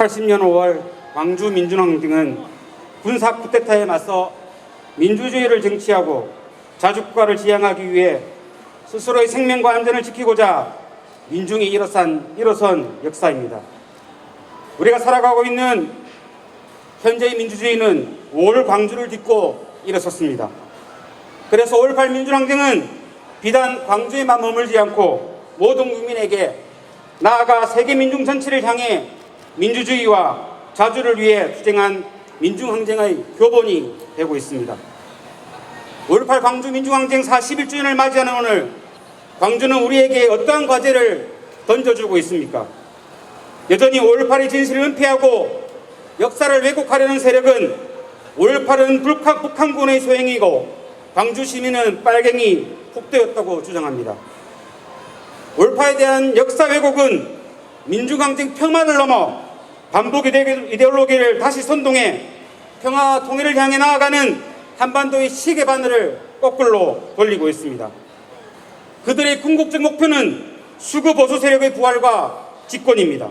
1980년 5월 광주 민주항쟁은 군사 쿠데타에 맞서 민주주의를 쟁취하고 자주국가를 지향하기 위해 스스로의 생명과 안전을 지키고자 민중이 일어선, 일어선 역사입니다. 우리가 살아가고 있는 현재의 민주주의는 5월 광주를 딛고 일어섰습니다. 그래서 5.18 민주항쟁은 비단 광주에만 머물지 않고 모든 국민에게 나아가 세계 민중 전체를 향해 민주주의와 자주를 위해 투쟁한 민중항쟁의 교본이 되고 있습니다. 5.18 광주 민중항쟁 41주년을 맞이하는 오늘 광주는 우리에게 어떠한 과제를 던져주고 있습니까? 여전히 5.18의 진실을 은폐하고 역사를 왜곡하려는 세력은 5.18은 북한, 북한군의 소행이고 광주 시민은 빨갱이 폭도였다고 주장합니다. 5.18에 대한 역사 왜곡은 민주강쟁 평화를 넘어 반복 이데올로기를 다시 선동해 평화와 통일을 향해 나아가는 한반도의 시계 바늘을 거꾸로 돌리고 있습니다. 그들의 궁극적 목표는 수구 보수 세력의 부활과 집권입니다.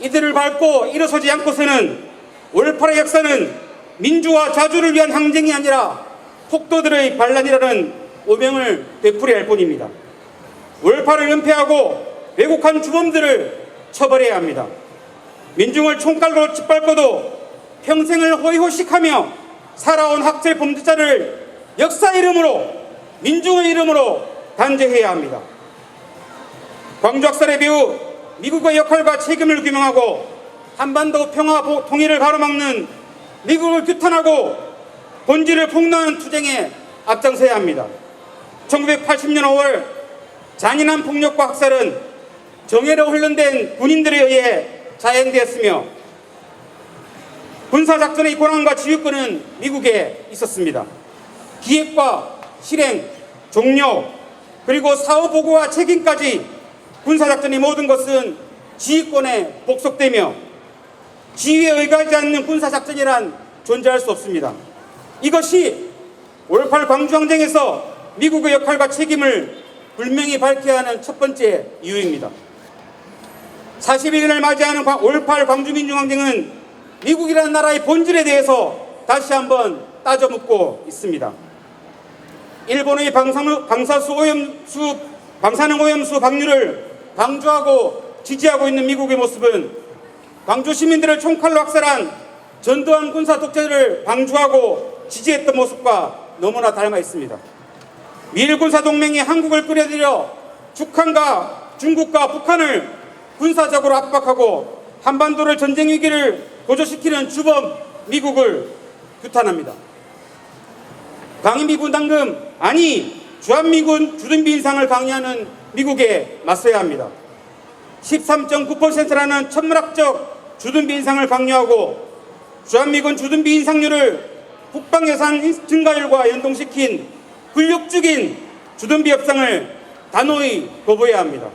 이들을 밟고 일어서지 않고서는 5.18의 역사는 민주화 자주를 위한 항쟁이 아니라 폭도들의 반란이라는 오명을 되풀이할 할 뿐입니다. 5.18을 은폐하고 왜곡한 주범들을 처벌해야 합니다. 민중을 총칼로 짓밟고도 평생을 호의호식하며 살아온 학살 범죄자를 역사 이름으로 민중의 이름으로 단죄해야 합니다. 광주 학살의 배후 미국의 역할과 책임을 규명하고 한반도 평화 통일을 가로막는 미국을 규탄하고 본질을 폭로하는 투쟁에 앞장서야 합니다. 1980년 5월 잔인한 폭력과 학살은 정예로 훈련된 군인들에 의해 자행되었으며 군사작전의 권한과 지휘권은 미국에 있었습니다. 기획과 실행, 종료, 그리고 사후 보고와 책임까지 군사작전의 모든 것은 지휘권에 복속되며 지휘에 의거하지 않는 군사작전이란 존재할 수 없습니다. 이것이 5.18 광주항쟁에서 미국의 역할과 책임을 분명히 밝혀야 하는 첫 번째 이유입니다. 41년을 맞이하는 5.18 광주민중항쟁은 미국이라는 나라의 본질에 대해서 다시 한번 따져 묻고 있습니다. 일본의 방사수 오염수, 방사능 오염수 방류를 방조하고 지지하고 있는 미국의 모습은 광주 시민들을 총칼로 학살한 전두환 군사 독재를 방조하고 지지했던 모습과 너무나 닮아 있습니다. 미일 군사 동맹이 한국을 끌어들여 북한과 중국과 북한을 군사적으로 압박하고 한반도를 전쟁 위기를 고조시키는 주범 미국을 규탄합니다. 방위미 분담금 아니 주한미군 주둔비 인상을 강요하는 미국에 맞서야 합니다. 13.9%라는 천문학적 주둔비 인상을 강요하고 주한미군 주둔비 인상률을 국방 예산 증가율과 연동시킨 굴욕적인 주둔비 협상을 단호히 거부해야 합니다.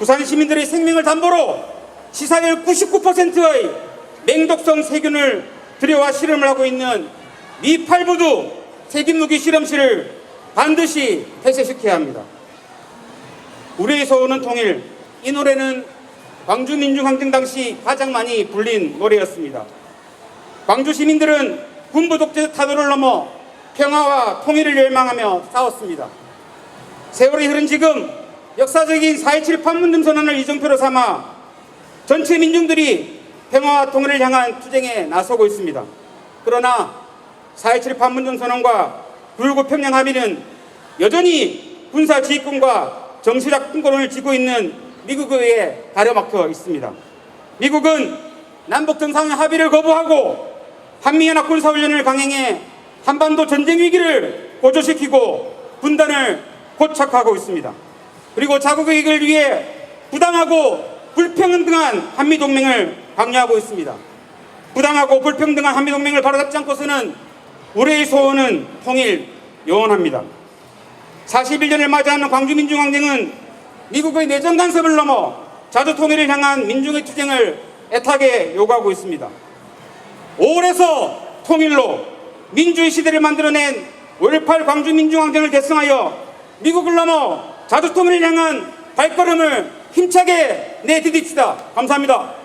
부산 시민들의 생명을 담보로 시사율 99%의 맹독성 세균을 들여와 실험을 하고 있는 미 팔부두 세균무기 실험실을 반드시 폐쇄시켜야 합니다. 우리의 소원은 통일. 이 노래는 광주 민중항쟁 당시 가장 많이 불린 노래였습니다. 광주 시민들은 군부 독재 타도를 넘어 평화와 통일을 열망하며 싸웠습니다. 세월이 흐른 지금 역사적인 4.27 판문점 선언을 이정표로 삼아 전체 민중들이 평화와 통일을 향한 투쟁에 나서고 있습니다. 그러나 4.27 판문점 선언과 9.19 평양 합의는 여전히 군사 지휘권과 정치적 분권을 쥐고 있는 미국에 의해 가려막혀 있습니다. 미국은 남북 정상 합의를 거부하고 한미연합 군사훈련을 강행해 한반도 전쟁 위기를 고조시키고 분단을 고착하고 있습니다. 그리고 자국의 이익을 위해 부당하고 불평등한 한미동맹을 강요하고 있습니다. 부당하고 불평등한 한미동맹을 바로잡지 않고서는 우리의 소원은 통일 영원합니다. 41년을 맞이하는 광주민중항쟁은 미국의 내정 간섭을 넘어 자주 통일을 향한 민중의 투쟁을 애타게 요구하고 있습니다. 5월에서 통일로 민주의 시대를 만들어낸 5.18 광주민중항쟁을 결성하여 미국을 넘어 자주 통일을 향한 발걸음을 힘차게 내디딥시다. 감사합니다.